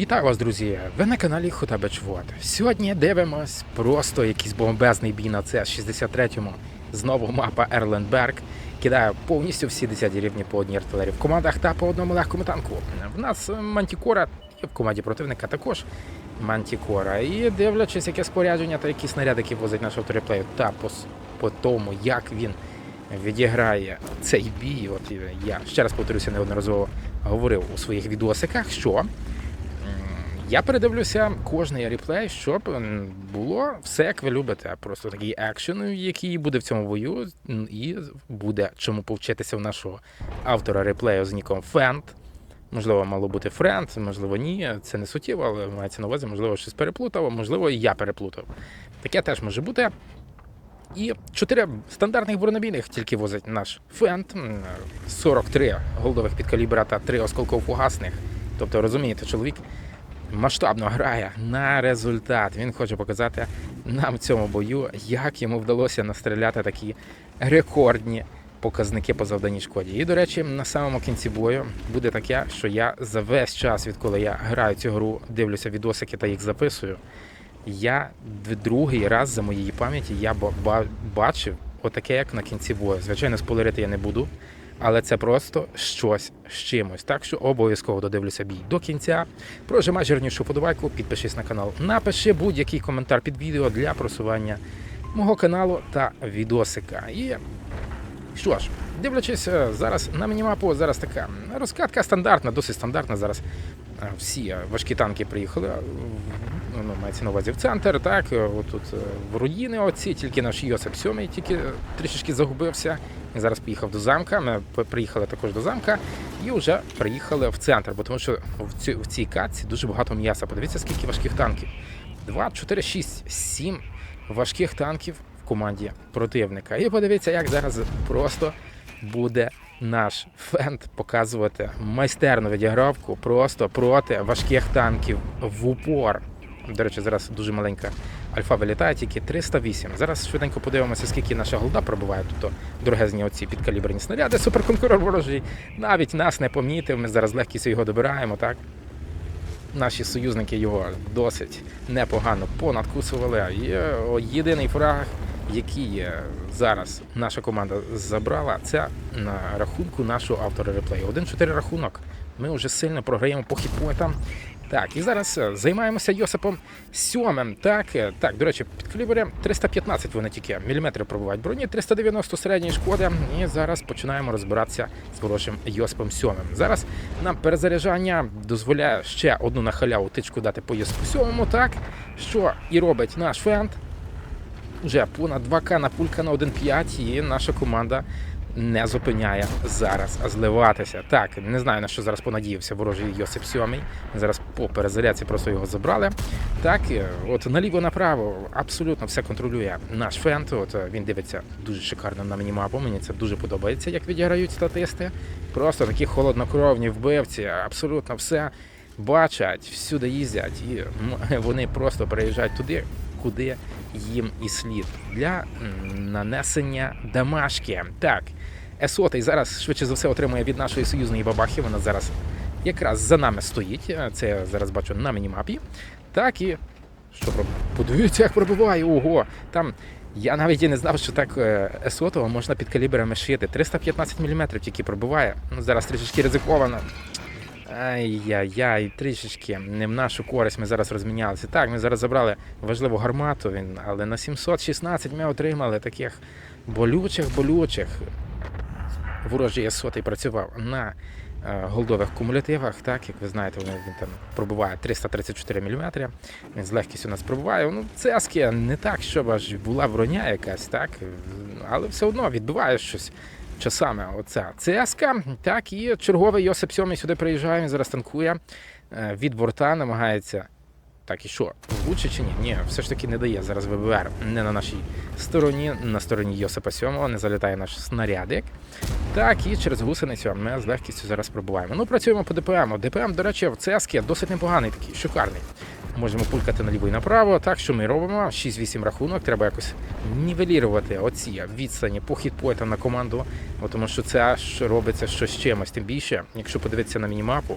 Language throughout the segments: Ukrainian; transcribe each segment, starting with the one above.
Вітаю вас, друзі! Ви на каналі Хотабечвод. Сьогодні дивимось просто якийсь бомбезний бій на це 63-му. Знову мапа Ерленберг. Кидає повністю всі 10 рівні по одній артилерії в командах та по одному легкому танку. В нас Мантікора і в команді противника також Мантікора. І дивлячись, яке спорядження та які снаряди, які возить наш автореплей, та по, по тому, як він відіграє цей бій. От я ще раз повторюся, неодноразово говорив у своїх відосиках, що я передивлюся кожний реплей, щоб було все, як ви любите. Просто такий екшен, який буде в цьому бою, і буде чому повчитися в нашого автора реплею з ніком Фент. Можливо, мало бути френд, можливо, ні. Це не суттєво, але мається на увазі, можливо, щось переплутав, можливо, і я переплутав. Таке теж може бути. І чотири стандартних бронебійних тільки возить наш Фент, 43 голдових підкалібра та 3 осколково-фугасних. Тобто, розумієте, чоловік масштабно грає на результат. Він хоче показати нам в цьому бою, як йому вдалося настріляти такі рекордні показники по завданій шкоді. І, до речі, на самому кінці бою буде таке, що я за весь час, відколи я граю цю гру, дивлюся відосики та їх записую. Я другий раз за моєї пам'яті я ба- ба- бачив отаке, як на кінці бою. Звичайно, спойлерити я не буду, але це просто щось з чимось. Так що обов'язково додивлюся бій до кінця. Прожимай жирнішу подобайку, підпишись на канал. Напиши будь-який коментар під відео для просування мого каналу та відосика. І що ж, дивлячись е, зараз на мінімапу, зараз така розкатка стандартна, досить стандартна. Зараз е, всі е, важкі танки приїхали. е, Ну, мається на увазі в центр, так, отут в руїни оці, тільки наш Йосип 7 тільки трішечки загубився. Зараз поїхав до замка. Ми приїхали також до замка і вже приїхали в центр, бо тому що в цій, в цій катці дуже багато м'яса. Подивіться, скільки важких танків. 2, 4, 6, 7 важких танків команді противника. І подивіться, як зараз просто буде наш фенд показувати майстерну відігравку просто проти важких танків в упор. До речі, зараз дуже маленька альфа вилітає, тільки 308. Зараз швиденько подивимося, скільки наша голда пробиває. Тобто дорогезні оці підкаліберні снаряди. Суперконкурор ворожий навіть нас не помітив. Ми зараз легкістю його добираємо, так? Наші союзники його досить непогано понадкусували. Е, єдиний фраг, який е, зараз наша команда забрала, це на рахунку нашого автора реплею. 1-4 рахунок. Ми вже сильно програємо по хітпоінтам. Так, і зараз е, займаємося Йосипом сьомим. Так, е, так, до речі, під калібрем 315 вони тільки міліметри пробувають броні, 390 середньої шкоди. І зараз починаємо розбиратися з хорошим Йосипом сьомим. Зараз нам перезаряджання дозволяє ще одну на халяву тичку дати по Йосипу сьомому, так, що і робить наш фенд. Вже понад 2К на пулька на 1.5 і наша команда не зупиняє зараз зливатися. Так, не знаю на що зараз понадіявся ворожий Йосип Сьомий. Зараз по перезарядці просто його забрали. Так, е, от наліво направо абсолютно все контролює наш фент. От е, він дивиться дуже шикарно на мінімапу. Мені це дуже подобається, як відіграють статисти. Просто такі холоднокровні вбивці, абсолютно все бачать, всюди їздять, і вони просто приїжджають туди, куди їм і слід для нанесення дамашки. Так, Есотий зараз швидше за все отримує від нашої союзної бабахи. Вона зараз якраз за нами стоїть. Е, Це я зараз бачу на мінімапі. Так і що проб- подивіться, як пробиває. Ого! Там я навіть і не знав, що так е, Есотова можна під калібрами шити. 315 мм тільки пробиває. Ну зараз трішечки ризиковано. Ай-яй-яй, трішечки не в нашу користь ми зараз розмінялися. Так, ми зараз забрали важливу гармату, але на 716 ми отримали таких болючих, болючих. Ворожий сотий працював на е, голдових кумулятивах, так, як ви знаєте, він, він там пробиває 334 мм. Він з легкістю нас пробиває. Ну, цески не так, щоб аж була броня якась, так, але все одно відбиває щось часами оця ЦСК. Так, і черговий Йосип Сьомий сюди приїжджає, він зараз танкує е, від борта, намагається. Так, і що? Влучше чи ні? Ні, все ж таки не дає зараз ВБР не на нашій стороні, на стороні Йосипа Сьомого, не залітає наш снарядик. Так, і через гусеницю ми з легкістю зараз пробуваємо. Ну, працюємо по ДПМ. ДПМ, до речі, в ЦСК досить непоганий такий, шикарний. Можемо пулькати наліво і направо. Так що ми робимо 6-8 рахунок. Треба якось нівелірувати оці відстані по хітпойтам на команду, тому що це аж робиться з чимось. Тим більше, якщо подивитися на мінімапу,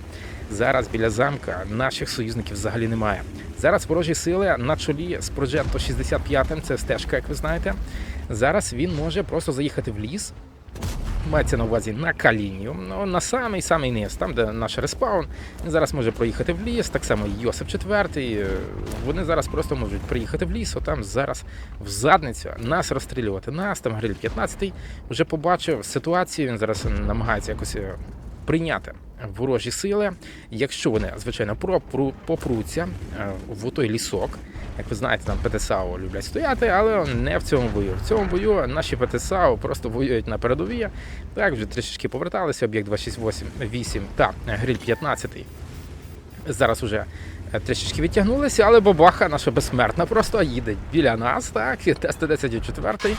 зараз біля замка наших союзників взагалі немає. Зараз ворожі сили на чолі з Проджетто 65 це стежка, як ви знаєте. Зараз він може просто заїхати в ліс. Мається на увазі на калінію, ну, на самий самий низ, там, де наш респаун. Він зараз може проїхати в ліс, так само Йосип IV. Вони зараз просто можуть приїхати в ліс, отам зараз в задницю нас розстрілювати. Нас там Гриль 15 вже побачив ситуацію. Він зараз намагається якось е, прийняти ворожі сили. Якщо вони, звичайно, попруться е, в той лісок. Як ви знаєте, там ПТСАО люблять стояти, але не в цьому бою. В цьому бою наші ПТСАО просто воюють на передовій. Так, вже трішечки поверталися, об'єкт 268 та гриль 15. Зараз уже е, трішечки відтягнулися, але бабаха наша безсмертна просто їде біля нас, так, Т-114.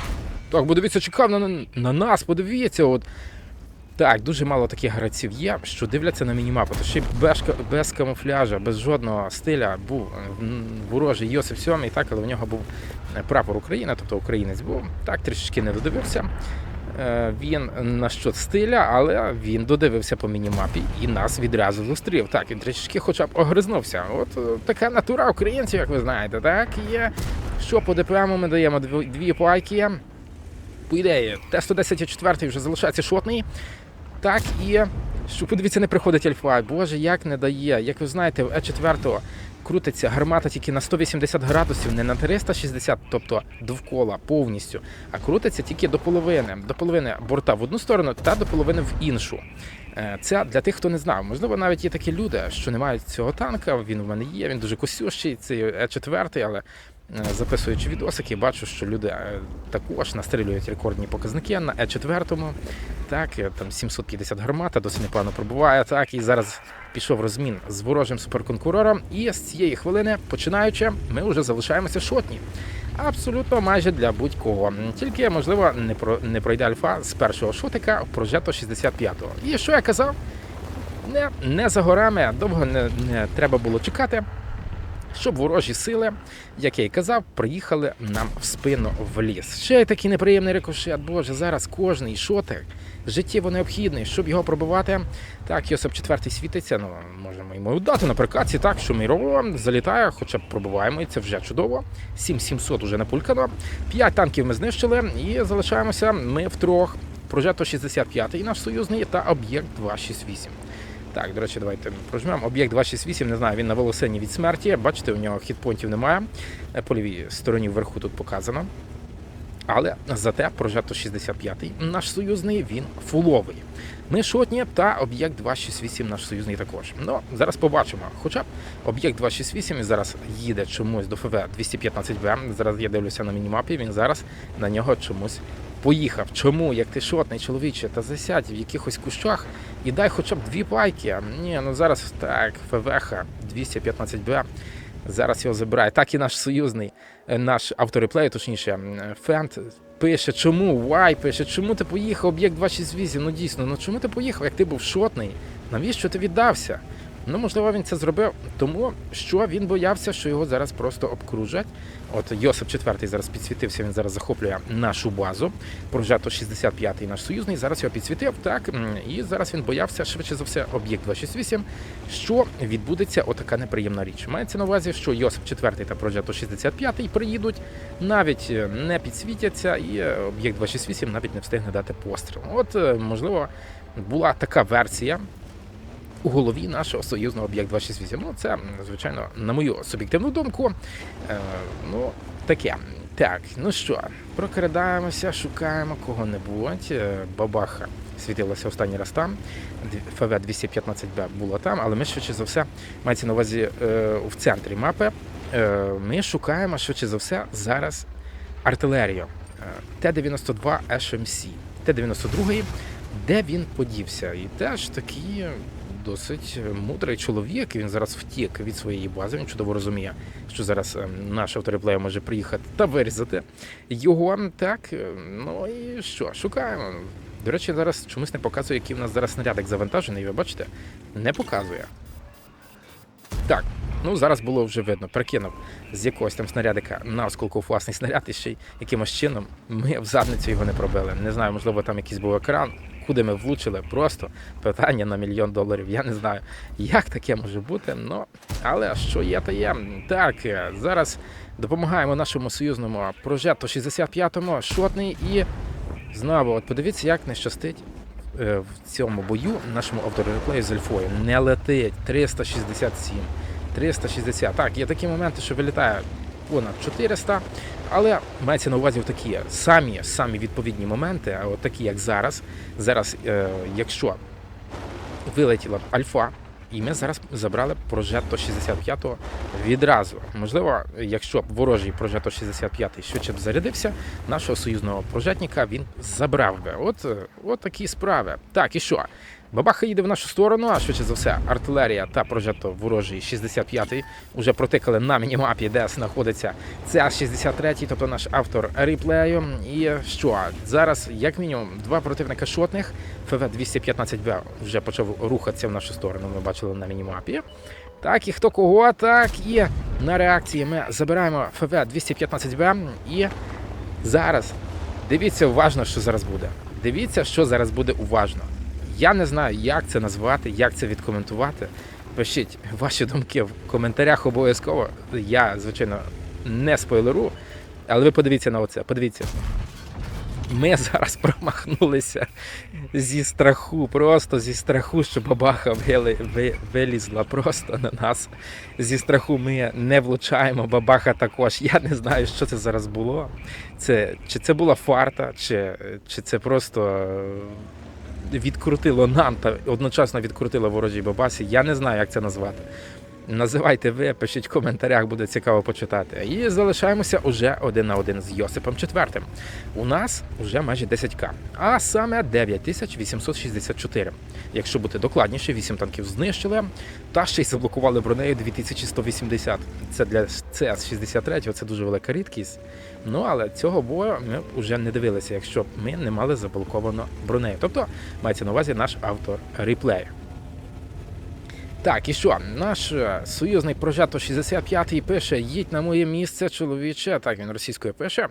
Так, бо дивіться, чекав на, на нас, подивіться. От. Так, дуже мало таких гравців є, що дивляться на мінімапу. То ще без, без камуфляжа, без жодного стиля був е, ворожий Йосип Сьомий, так, але у нього був е, прапор України, тобто українець був. Так, трішечки не додивився. Е, Він на що стиля, але він додивився по мінімапі і нас відразу зустрів. Так, він трішечки хоча б огризнувся. От така натура українців, як ви знаєте, так є. Що по ДПМу ми даємо дві, пайки. По ідеї, Т-114 вже залишається шотний. Так і що подивіться, не приходить альфа. Боже, як не дає. Як ви знаєте, в Е4 крутиться гармата тільки на 180 градусів, не на 360, тобто довкола повністю, а крутиться тільки до половини. До половини борта в одну сторону та до половини в іншу. Е, Це для тих, хто не знав. Можливо, навіть є такі люди, що не мають цього танка. Він в мене є, він дуже косющий, цей Е4, але е, записуючи відосики, бачу, що люди е, також настрілюють рекордні показники на Е4. Так, е, там 750 гармата, досить непогано пробуває. Так, і зараз пішов розмін з ворожим суперконкурором. І з цієї хвилини, починаючи, ми вже залишаємося шотні. Абсолютно майже для будь-кого. Тільки, можливо, не про не пройде альфа з першого шотика в прожето 65-го. І що я казав? Не, не за горами, довго не, не треба було чекати щоб ворожі сили, як я й казав, приїхали нам в спину в ліс. Ще й такий неприємний рикошет. Боже, зараз кожний шотик життєво необхідний, щоб його пробивати. Так, Йосип четвертий світиться. Ну можемо йому дати на прикаці, так що ми робимо, залітає, хоча б пробиваємо, і це вже чудово. 7700 уже напулькано. П'ять танків ми знищили і залишаємося ми втрьох. Прожето 65 і наш союзний та об'єкт 268. Так, до речі, давайте прожмемо. Об'єкт 268, не знаю, він на волосині від смерті. Бачите, у нього хітпонтів немає. Е, По лівій стороні вверху тут показано. Але зате прожето 65-й наш союзний він фуловий. Ми шотні та об'єкт 268 наш союзний також. Ну, зараз побачимо. Хоча об'єкт 268 зараз їде чомусь до ФВ 215Б. Зараз я дивлюся на мінімапі, він зараз на нього чомусь поїхав. Чому? Як ти шотний чоловіче, та засядь в якихось кущах і дай хоча б дві пайки. Ні, ну зараз так, ФВХ 215Б. Зараз його забирає. Так і наш союзний, е, наш автореплей, точніше, Фент пише, чому Вай пише, чому ти поїхав, об'єкт 268. Ну дійсно, ну чому ти поїхав, як ти був шотний? Навіщо ти віддався? Ну, можливо, він це зробив, тому що він боявся, що його зараз просто обкружать. От Йосип IV зараз підсвітився, він зараз захоплює нашу базу. Прожето 65-й наш союзний. Зараз його підсвітив, так і зараз він боявся швидше за все об'єкт 268, що відбудеться отака неприємна річ. Мається на увазі, що Йосип IV та Прожето 65 приїдуть, навіть е, не підсвітяться, і е, об'єкт 268 навіть не встигне дати постріл. От е, можливо була така версія у голові нашого союзного об'єкт 268. Ну, це, звичайно, на мою суб'єктивну думку. Е, ну, таке. Так, ну що, прокрадаємося, шукаємо кого-небудь. Е, Бабаха світилася останній раз там. ФВ 215Б було там, але ми швидше за все мається на увазі е, в центрі мапи. Е, ми шукаємо швидше за все зараз артилерію. Е, Т-92 HMC. Т-92, де він подівся? І теж такий досить мудрий чоловік. Він зараз втік від своєї бази. Він чудово розуміє, що зараз е, наш автореплеєр може приїхати та вирізати його. Так, е, ну і що, шукаємо. До речі, зараз чомусь не показує, який в нас зараз снарядик завантажений. Ви бачите? Не показує. Так, Ну, зараз було вже видно, прикинув з якогось там снарядика на осколку власний снаряд, і ще й якимось чином ми в задницю його не пробили. Не знаю, можливо, там якийсь був екран, куди ми влучили. Просто питання на мільйон доларів. Я не знаю, як таке може бути. Ну, але що є, то є. Так, зараз допомагаємо нашому союзному прожекту 65-му, шотний і знову, от подивіться, як не щастить е, в цьому бою нашому автореплею з Ельфою. Не летить 367. 360. Так, є такі моменти, що вилітає понад 400, але мається на увазі такі самі самі відповідні моменти, от такі, як зараз. Зараз, е, якщо вилетіла альфа, і ми зараз забрали прожето 65-го відразу. Можливо, якщо б ворожий прожето 65-й швидше б зарядився, нашого союзного прожетника він забрав би. От, е, от такі справи. Так, і що? Бабаха їде в нашу сторону, а швидше за все, артилерія та прожето ворожий 65-й вже протикали на мінімапі, де знаходиться ця 63-й, тобто наш автор реплею. І що? Зараз, як мінімум, два противника шотних. ФВ-215Б вже почав рухатися в нашу сторону. Ми бачили на мінімапі. Так, і хто кого, так і на реакції ми забираємо ФВ-215Б. І зараз дивіться уважно, що зараз буде. Дивіться, що зараз буде уважно. Я не знаю, як це назвати, як це відкоментувати. Пишіть ваші думки в коментарях обов'язково. Я, звичайно, не спойлеру, але ви подивіться на оце. Подивіться. Ми зараз промахнулися зі страху, просто зі страху, що бабаха вилізла просто на нас. Зі страху ми не влучаємо, бабаха також. Я не знаю, що це зараз було. Це, чи це була фарта, чи, чи це просто відкрутило нам та одночасно відкрутило ворожій бабасі. Я не знаю, як це назвати. Називайте ви, пишіть в коментарях, буде цікаво почитати. І залишаємося уже один на один з Йосипом IV. У нас вже майже 10к, а саме 9864. Якщо бути докладніше, 8 танків знищили, та ще й заблокували бронею 2180. Це для ЦС-63 це дуже велика рідкість. Ну але цього бою ми вже не дивилися, якщо ми не мали заблоковано бронею. Тобто мається на увазі наш автор реплею. Так, і що? Наш е, союзний прожето 65-й пише: їдь на моє місце, чоловіче. Так, він російською пише: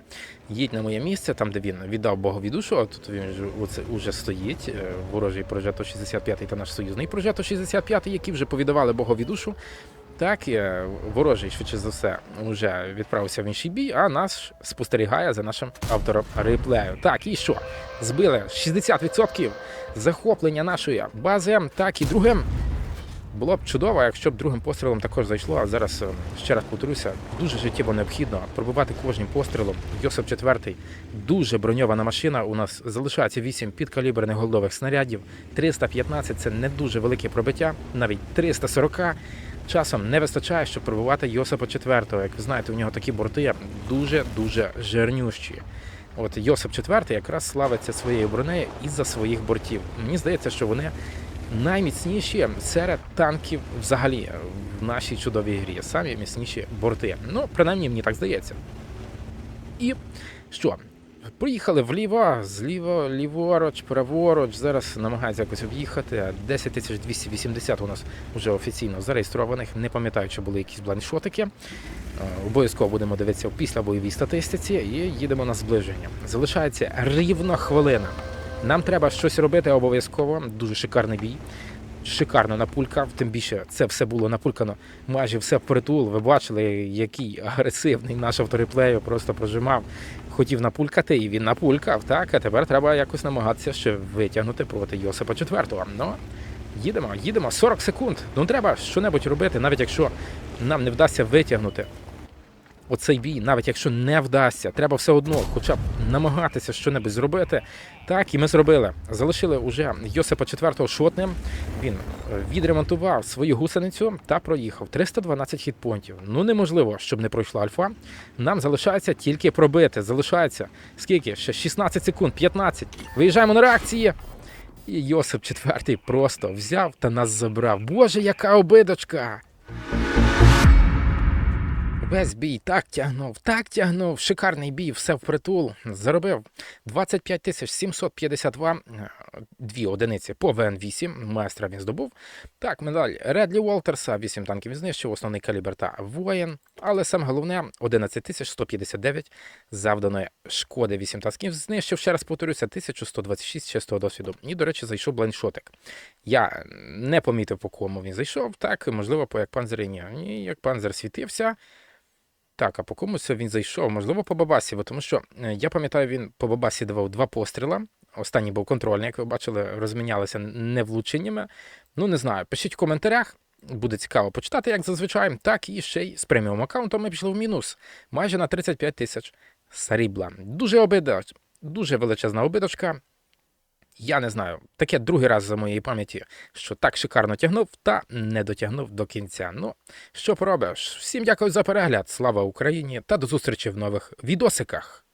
їдь на моє місце, там, де він віддав Богові душу. а Тут він оце уже стоїть. е, Ворожий прожето 65-й та наш союзний прожето 65-й, які вже повідавали Богові душу. Так, е, ворожий, швидше за все, вже відправився в інший бій, а нас спостерігає за нашим автором реплею. Так, і що? Збили 60% захоплення нашої бази. Так, і другим було б чудово, якщо б другим пострілом також зайшло. А зараз е, ще раз повторюся, дуже життєво необхідно пробивати кожним пострілом. Йосип 4 дуже броньована машина. У нас залишається 8 підкаліберних голдових снарядів. 315 це не дуже велике пробиття, навіть 340 часом не вистачає, щоб пробивати Йосипа 4 Як ви знаєте, у нього такі борти дуже дуже жирнющі. От Йосип 4 якраз славиться своєю бронею із-за своїх бортів. Мені здається, що вони найміцніші серед танків взагалі в нашій чудовій грі. Самі міцніші борти. Ну, принаймні, мені так здається. І що? Приїхали вліво, зліво, ліворуч, праворуч. Зараз намагаються якось об'їхати. 10 280 у нас вже офіційно зареєстрованих. Не пам'ятаю, чи були якісь бланшотики. Е, Обов'язково будемо дивитися в післябойовій статистиці і їдемо на зближення. Залишається рівно хвилина. Нам треба щось робити обов'язково. Дуже шикарний бій. Шикарно напулькав, тим більше це все було напулькано майже все впритул. Ви бачили, який агресивний наш автореплею просто прожимав. Хотів напулькати, і він напулькав. Так, а тепер треба якось намагатися ще витягнути проти Йосипа IV. Ну, їдемо, їдемо 40 секунд. Ну треба щось робити, навіть якщо нам не вдасться витягнути оцей бій, навіть якщо не вдасться, треба все одно, хоча б намагатися щось зробити. Так, і ми зробили. Залишили уже Йосипа IV шотним. Він е, відремонтував свою гусеницю та проїхав 312 хітпонтів. Ну неможливо, щоб не пройшла альфа. Нам залишається тільки пробити. Залишається скільки? Ще 16 секунд, 15. Виїжджаємо на реакції. І Йосип IV просто взяв та нас забрав. Боже, яка обидочка! Весь бій так тягнув, так тягнув. Шикарний бій, все впритул. Заробив 25 тисяч 752 е, дві одиниці по ВН-8. Майстра він здобув. Так, медаль Редлі Уолтерса, 8 танків знищив, основний калібр та воїн. Але саме головне 11 159 завданої шкоди 8 танків знищив. Ще раз повторюся, 1126 чистого досвіду. І, до речі, зайшов блайншотик. Я не помітив, по кому він зайшов. Так, можливо, по як панзері. Ні, як панзер світився. Так, а по комусь він зайшов, можливо, по Бабасі, бо тому що е, я пам'ятаю, він по Бабасі давав два постріла. Останній був контрольний, як ви бачили, розмінялися невлученнями. Ну, не знаю. Пишіть в коментарях. Буде цікаво почитати, як зазвичай. Так, і ще й з преміум аккаунтом ми пішли в мінус. Майже на 35 тисяч срібла. Дуже обида, дуже величезна обидочка. Я не знаю, таке другий раз за моєї пам'яті, що так шикарно тягнув та не дотягнув до кінця. Ну, що поробиш? Всім дякую за перегляд. Слава Україні та до зустрічі в нових відосиках.